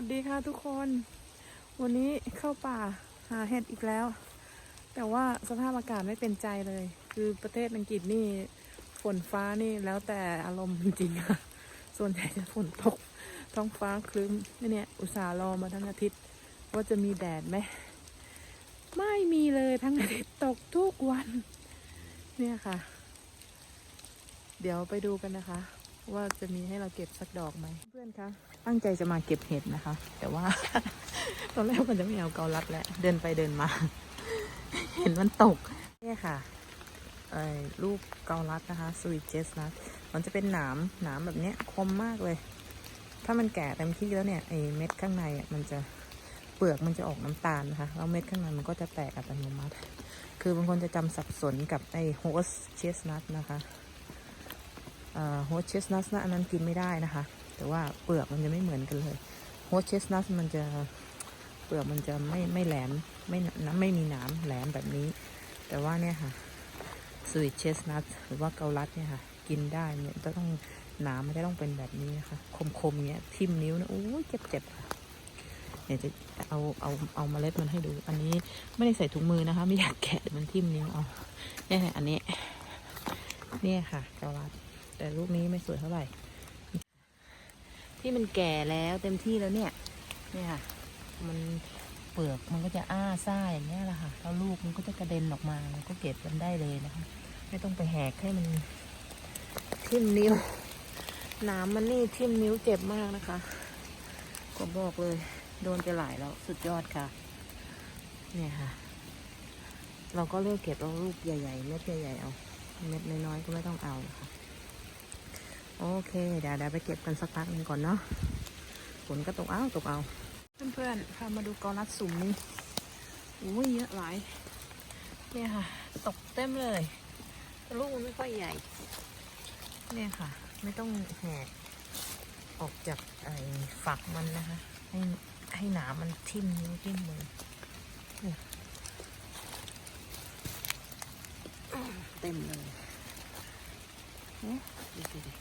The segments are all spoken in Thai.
ัสดีค่ะทุกคน วันนี้เข้าป่าหาเห็ดอีกแล้ว แต่ว่าสภาพอากาศไม่เป็นใจเลย คือประเทศอังกฤษนี่ฝนฟ้านี่แล้วแต่อารมณ์จริงๆค่ะ ส่วนใหญ่จะฝนตก ท้องฟ้าครึ้มเนี่ย อุตส่าห์รอมาทั้งอาทิตย์ ว่าจะมีแดดไหม ไม่มีเลยทั้งอาทิตย์ตกทุกวัน เนี่ยค่ะ เดี๋ยวไปดูกันนะคะ ว่าจะมีให้เราเก็บสักดอกไหมเพื่อนคะตั้งใจจะมาเก็บเห็ดนะคะ แต่ว่า ตอนแรกมันจะไม่เอาเกาลัดแล้วเดินไปเดินมา เห็นมันตกนี่ค่ะไอ้ลูกเกาลัดนะคะสวีทเจสนัทมันจะเป็นหนามหนามแบบเนี้ยคมมากเลย ถ้ามันแก่เต็มที่แล้วเนี่ยไอ้เม็ดข้างในอะมันจะเปลือกมันจะออกน้ำตาลนะคะแล้วเม็ดข้างในมันก็จะแตกอัตโนมัติ คือบางคนจะจำสับสนกับไอ้โฮสเชสนัทนะคะ โฮสเชสนัทนะอันนั้นกินไม่ได้นะคะ แต่ว่าเปลือกมันจะไม่เหมือนกันเลยโฮสเชสนัทมันจะเปลือกมันจะไม่ไม่แหลมไม่น้ำไม่มีหนามแหลมแบบนี้ แต่ว่าเนี่ยค่ะสวีทเชสนัทหรือว่าเกาลัดเนี่ยค่ะ กินได้เนี่ยจะต้องหนามไม่ได้ต้องเป็นแบบนี้นะคะ คมๆเนี้ยทิ่มนิ้วนะโอ้ยเจ็บเจ็บๆค่ะเดี๋ยวจะเอาเอาเอาเมล็ดมันให้ดู อันนี้ไม่ได้ใส่ถุงมือนะคะ ไม่อยากแกะมันทิ่มนิ้วเอาเนี่ยอันนี้ เนี่ยค่ะเกาลัด แต่ลูกนี้ไม่สวยเท่าไหร่ ที่มันแก่แล้วเต็มที่แล้วเนี่ยเนี่ยค่ะ มันเปลือกมันก็จะอ้าซ่าอย่างเงี้ยแหละค่ะแล้วลูกมันก็จะกระเด็นออกมาเราก็เก็บกันได้เลยนะคะ ไม่ต้องไปแหกให้มันทิ่มนิ้วหนามมันนี่ทิ่มนิ้วเจ็บมากนะคะก็บอกเลย โดนไปหลายแล้วสุดยอดค่ะ เนี่ยค่ะ เราก็เลือกเก็บเอาลูกใหญ่ๆเม็ดใหญ่ๆเอา เม็ดน้อยๆก็ไม่ต้องเอานะคะ โอเค เดี๋ยวเดี๋ยวไปเก็บกันสักพักหนึงก่อนเนาะฝนก็ตกเอาตกเอา เพื่อนๆพามาดูกอลัดสุ่มนี่โอ้ยเยอะหลาย เนี่ยค่ะ ตกเต็มเลยแต่ลูกมันไม่ค่อยใหญ่ เนี่ยค่ะ ไม่ต้องแหกออกจากไอ้ฝักมันนะคะ ให้ให้หนามมันทิ่มนิ้วทิ่มมือเนี่ยเต็มเลยเนี่ยดูสิดิ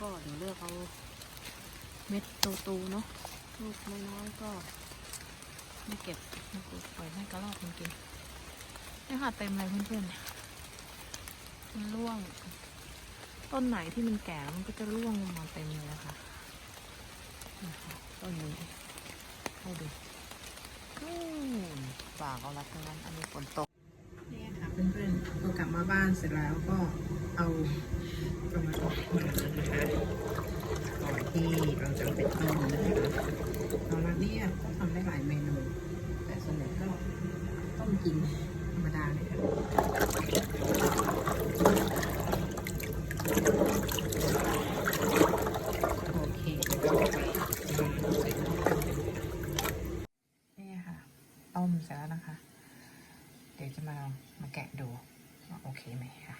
ก็เดี๋ยวเลือกเอาเม็ดโตๆเนาะลูกน้อยๆก็ไม่เก็บไม่ปลูกปล่อยให้กระรอกมันกินนี่ค่ะเต็มเลยเพื่อนๆมันร่วง ต้นไหนที่มันแก่มันก็จะร่วงลงมาเต็มเลยนะคะนี่ค่ะต้นนี้ให้ดูนู่นป่าเขารัดทั้งนั้นอันนี้ฝนตกนี่ค่ะเพื่อนๆพอกลับมาบ้านเสร็จแล้วก็เอา กระมาออกมานะคะก่อนที่เราจะเอาไปต้มนะคะตอนนี้เนี่ยก็ทำได้หลายเมนู แต่ส่วนใหญ่ก็ต้มกินธรรมดาเลยค่ะโอเคแล้วก็ไปนี่ค่ะต้มเสร็จแล้วนะคะ เดี๋ยวจะมาลองมาแกะดูว่าโอเคไหมค่ะ